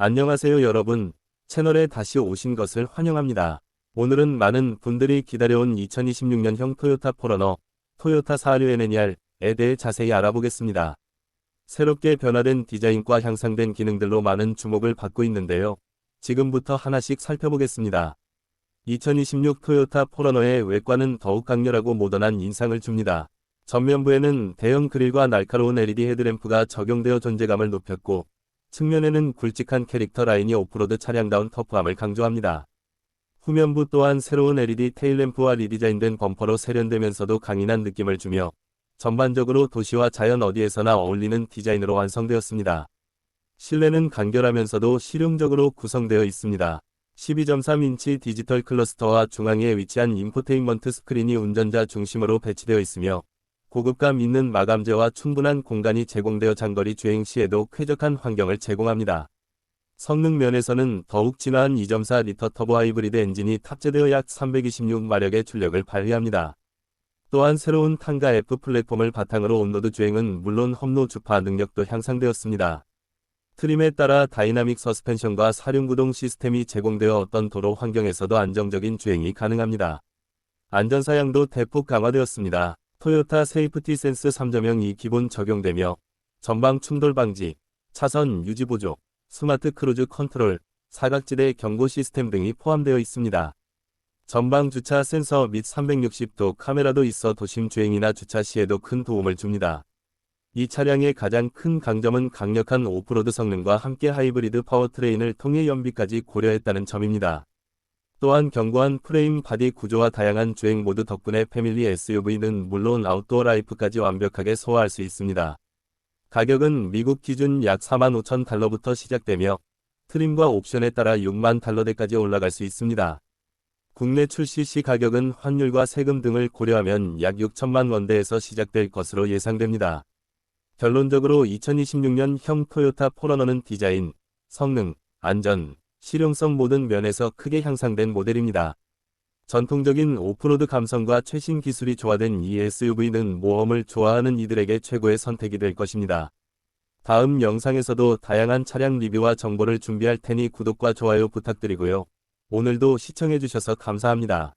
안녕하세요 여러분. 채널에 다시 오신 것을 환영합니다. 오늘은 많은 분들이 기다려온 2026년형 토요타 포러너, 토요타 4류 NNER에 대해 자세히 알아보겠습니다. 새롭게 변화된 디자인과 향상된 기능들로 많은 주목을 받고 있는데요. 지금부터 하나씩 살펴보겠습니다. 2026 토요타 포러너의 외관은 더욱 강렬하고 모던한 인상을 줍니다. 전면부에는 대형 그릴과 날카로운 LED 헤드램프가 적용되어 존재감을 높였고, 측면에는 굵직한 캐릭터 라인이 오프로드 차량다운 터프함을 강조합니다. 후면부 또한 새로운 LED 테일램프와 리디자인된 범퍼로 세련되면서도 강인한 느낌을 주며 전반적으로 도시와 자연 어디에서나 어울리는 디자인으로 완성되었습니다. 실내는 간결하면서도 실용적으로 구성되어 있습니다. 12.3인치 디지털 클러스터와 중앙에 위치한 인포테인먼트 스크린이 운전자 중심으로 배치되어 있으며 고급감 있는 마감재와 충분한 공간이 제공되어 장거리 주행 시에도 쾌적한 환경을 제공합니다. 성능 면에서는 더욱 진화한 2.4리터 터보 하이브리드 엔진이 탑재되어 약 326마력의 출력을 발휘합니다. 또한 새로운 탄가 F 플랫폼을 바탕으로 온로드 주행은 물론 험로 주파 능력도 향상되었습니다. 트림에 따라 다이나믹 서스펜션과 사륜구동 시스템이 제공되어 어떤 도로 환경에서도 안정적인 주행이 가능합니다. 안전사양도 대폭 강화되었습니다. 토요타 세이프티 센스 3.0이 기본 적용되며 전방 충돌 방지, 차선 유지 보조, 스마트 크루즈 컨트롤, 사각지대 경고 시스템 등이 포함되어 있습니다. 전방 주차 센서 및 360도 카메라도 있어 도심 주행이나 주차 시에도 큰 도움을 줍니다. 이 차량의 가장 큰 강점은 강력한 오프로드 성능과 함께 하이브리드 파워트레인을 통해 연비까지 고려했다는 점입니다. 또한 견고한 프레임 바디 구조와 다양한 주행 모드 덕분에 패밀리 SUV는 물론 아웃도어 라이프까지 완벽하게 소화할 수 있습니다. 가격은 미국 기준 약 4만 5천 달러부터 시작되며 트림과 옵션에 따라 6만 달러대까지 올라갈 수 있습니다. 국내 출시 시 가격은 환율과 세금 등을 고려하면 약 6천만 원대에서 시작될 것으로 예상됩니다. 결론적으로 2026년형 토요타 포러너는 디자인, 성능, 안전, 실용성 모든 면에서 크게 향상된 모델입니다. 전통적인 오프로드 감성과 최신 기술이 조화된 이 SUV는 모험을 좋아하는 이들에게 최고의 선택이 될 것입니다. 다음 영상에서도 다양한 차량 리뷰와 정보를 준비할 테니 구독과 좋아요 부탁드리고요. 오늘도 시청해주셔서 감사합니다.